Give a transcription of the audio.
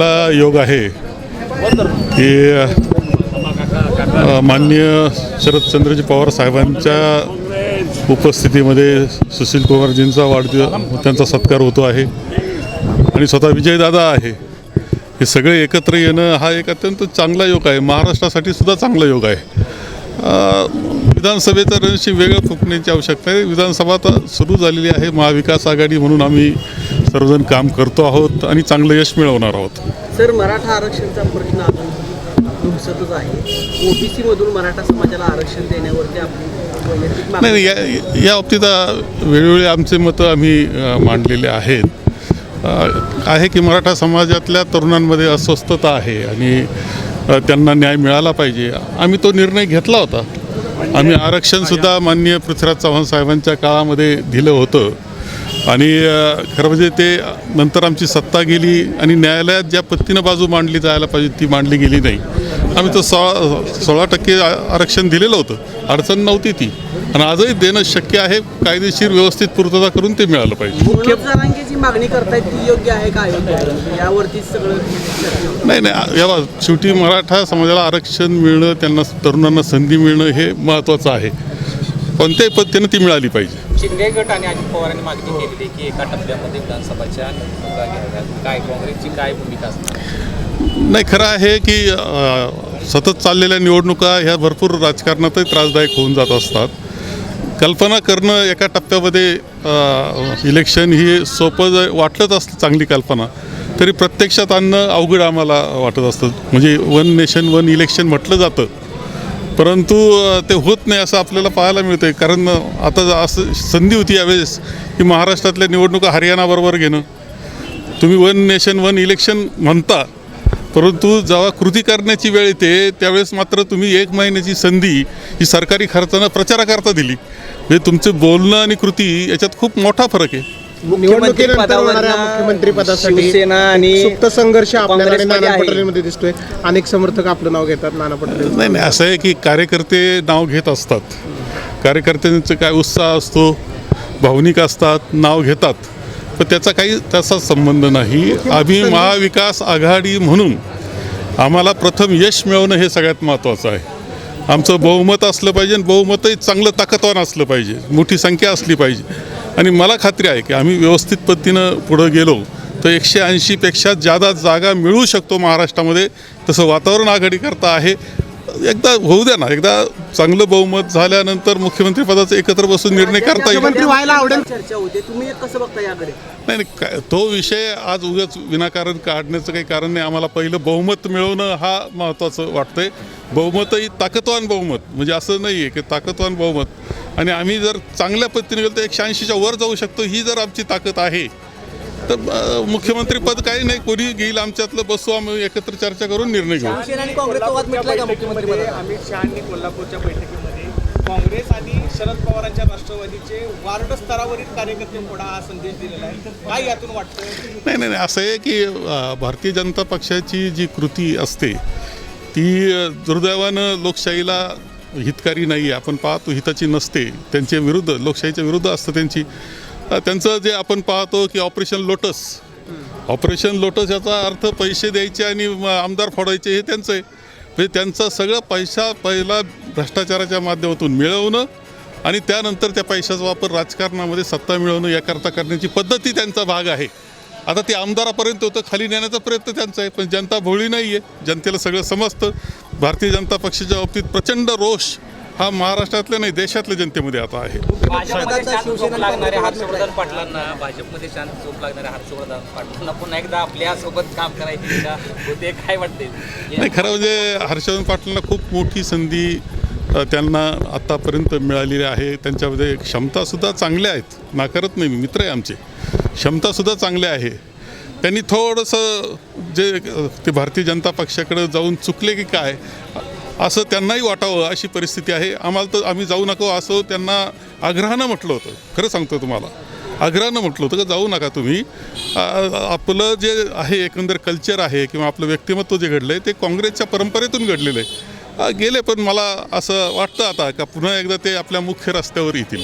ला योग आहे. की मान्य माननीय शरदचंद्रजी पवार साहेबांच्या उपस्थितीमध्ये सुशील कुमारजींचा वाढदिवस त्यांचा सत्कार होतो आहे. आणि स्वतः विजयदादा आहे. हे सगळे एकत्र येणं हा एक अत्यंत चांगला योग आहे. महाराष्ट्रासाठी सुद्धा चांगला योग आहे. विधानसभेचं रणशी वेगळं फुकण्याची आवश्यकता आहे. विधानसभा आता सुरू झालेली आहे. महाविकास आघाडी म्हणून आम्ही सर्वजण काम करतो आहोत आणि चांगलं यश मिळवणार आहोत. सर मराठा आरक्षणचा प्रश्न अजून धुमसतच आहे. ओबीसी मधून मराठा समाजाला आरक्षण देण्यावरती आपली वैयक्तिक मागणी नाही या या बाबतीत वेळोवेळी आमचे मतं आम्ही मांडलेले आहेत. आहे की मराठा समाजातल्या तरुणांमध्ये अस्वस्थता आहे आणि त्यांना न्याय मिळाला पाहिजे. आम्ही तो निर्णय घेतला होता. आम्ही आरक्षणसुद्धा माननीय पृथ्वीराज चव्हाण साहेबांच्या काळामध्ये दिलं होतं. आणि खरं म्हणजे ते नंतर आमची सत्ता गेली आणि न्यायालयात ज्या पद्धतीनं बाजू मांडली जायला पाहिजे ती मांडली गेली नाही. आम्ही तर सोळा सोळा टक्के आरक्षण दिलेलं होतं. अडचण नव्हती ती. आणि आजही देणं शक्य आहे कायदेशीर व्यवस्थित पूर्तता करून ते मिळालं पाहिजे. जी मागणी करतायत ती योग्य आहे का सगळं. नाही नाही या शेवटी मराठा समाजाला आरक्षण मिळणं त्यांना तरुणांना संधी मिळणं हे महत्त्वाचं आहे. कोणत्याही पद्धतीनं ती मिळाली पाहिजे. शिंदे गट आणि अजित पवारांनी मागणी केलेली की एका टप्प्यामध्ये विधानसभाच्या निवडणुका घ्याव्यात काय काँग्रेसची काय भूमिका असणार? नाही खरं आहे की अ, सतत चाललेल्या निवडणुका ह्या भरपूर राजकारणातही त्रासदायक होऊन जात असतात. कल्पना करणं एका टप्प्यामध्ये अ, इलेक्शन ही सोपं ज वाटलंच असतं चांगली कल्पना तरी प्रत्यक्षात आणणं अवघड आम्हाला वाटत असतं. म्हणजे वन नेशन वन इलेक्शन म्हटलं जातं. परंतु ते होत नाही असं आपल्याला पाहायला मिळतं आहे कारण आता असं संधी होती यावेळेस की महाराष्ट्रातल्या निवडणुका हरियाणाबरोबर घेणं. तुम्ही वन नेशन वन इलेक्शन म्हणता. परंतु जेव्हा कृती करण्याची वेळ येते त्यावेळेस मात्र तुम्ही एक महिन्याची संधी ही सरकारी खर्चानं प्रचाराकरता दिली. म्हणजे तुमचं बोलणं आणि कृती याच्यात खूप मोठा फरक आहे. निवडणुकीनंतर होणाऱ्या मुख्यमंत्री पदासाठी शिवसेना आणि सुप्त संघर्ष आपल्याकडे काँग्रेसमध्ये नाना आहे. पटोलेमध्ये दिसतोय. अनेक समर्थक आपलं नाव घेतात नाना पटोले. नाही नाही असं आहे की कार्यकर्ते नाव घेत असतात. कार्यकर्त्यांचं काय उत्साह असतो भावनिक असतात नाव घेतात. पण त्याचा काही तसा संबंध नाही. आम्ही महाविकास आघाडी म्हणून आम्हाला प्रथम यश मिळवणं हे सगळ्यात महत्त्वाचं आहे. आमचं बहुमत असलं पाहिजे आणि बहुमतही चांगलं ताकदवान असलं पाहिजे. मोठी संख्या असली पाहिजे. आणि मला खात्री आहे की आम्ही व्यवस्थित पद्धतीनं पुढं गेलो तर एकशे ऐंशीपेक्षा जादा जागा मिळू शकतो महाराष्ट्रामध्ये तसं वातावरण आघाडीकरता आहे. एकदा होऊ द्या ना. एकदा चांगलं बहुमत झाल्यानंतर मुख्यमंत्री पदाचा एकत्र बसून निर्णय करता येईल. मुख्यमंत्री व्हायला आवडेल. चर्चा होते. तुम्ही कसं बघता याकडे? नाही नाही काय तो विषय आज उगाच विनाकारण काढण्याचं काही कारण नाही. आम्हाला पहिलं बहुमत मिळवणं हा महत्त्वाचं वाटतंय. बहुमतही ताकदवान बहुमत. म्हणजे असं नाही आहे की ताकदवान बहुमत. आणि आम्ही जर चांगल्या पद्धतीने गेलो तर एकशे ऐंशीच्या वर जाऊ शकतो. ही जर आमची ताकद आहे तर अं, मुख्यमंत्री पद काही नाही कोणी घेईल आमच्यातलं बसू आम्ही एकत्र चर्चा करून निर्णय घेऊ. अमित शहानी कोल्हापूरच्या बैठकीमध्ये काँग्रेस आणि शरद पवारांच्या राष्ट्रवादीचे वार्ड स्तरावरील कार्यकर्ते हा संदेश दिलेला आहे. काय यातून वाटतं नाही नाही नाही. असं आहे की भारतीय जनता पक्षाची जी कृती असते ती दुर्दैवानं लोकशाहीला हितकारी नाही आहे आपण पाहतो हिताची नसते त्यांच्या विरुद्ध लोकशाहीच्या विरुद्ध असतं त्यांची. त्यांचं जे आपण पाहतो की ऑपरेशन लोटस ऑपरेशन लोटस याचा अर्थ पैसे द्यायचे आणि आमदार फोडायचे हे त्यांचं आहे. म्हणजे त्यांचा सगळं पैसा पहिला भ्रष्टाचाराच्या माध्यमातून मिळवणं आणि त्यानंतर त्या पैशाचा वापर राजकारणामध्ये सत्ता मिळवणं याकरता करण्याची पद्धती त्यांचा भाग आहे. आता ते आमदारापर्यंत होतं खाली नेण्याचा प्रयत्न त्यांचा आहे पण जनता भोळी नाही आहे जनतेला सगळं समजतं. भारतीय जनता पक्षाच्या बाबतीत प्रचंड रोष हा महाराष्ट्रातल्या नाही देशातल्या जनतेमध्ये आता आहे. भाजपमध्ये शांत झोप लागणाऱ्या हर्षवर्धन पाटलांना भाजपमध्ये शांत झोप लागणाऱ्या हर्षवर्धन पाटलांना पुन्हा एकदा आपल्यासोबत काम करायची इच्छा होते काय वाटते? नाही खरं म्हणजे हर्षवर्धन पाटलांना खूप मोठी संधी त्यांना आत्तापर्यंत मिळालेली आहे. त्यांच्यामध्ये क्षमतासुद्धा चांगल्या आहेत. नाकारत नाही मी मित्र आहे आमचे. क्षमतासुद्धा चांगल्या आहे. त्यांनी थोडंसं जे ते भारतीय जनता पक्षाकडे जाऊन चुकले की काय असं त्यांनाही वाटावं अशी परिस्थिती आहे. आम्हाला तर आम्ही जाऊ नको असं त्यांना आग्रहानं म्हटलं होतं. खरं सांगतो तुम्हाला. आग्रहानं म्हटलं होतं का जाऊ नका तुम्ही. आपलं जे आहे एकंदर कल्चर आहे किंवा आपलं व्यक्तिमत्व जे घडलं आहे ते काँग्रेसच्या परंपरेतून घडलेलं आहे. गेले पण मला असं वाटतं आता का पुन्हा एकदा ते आपल्या मुख्य रस्त्यावर येतील.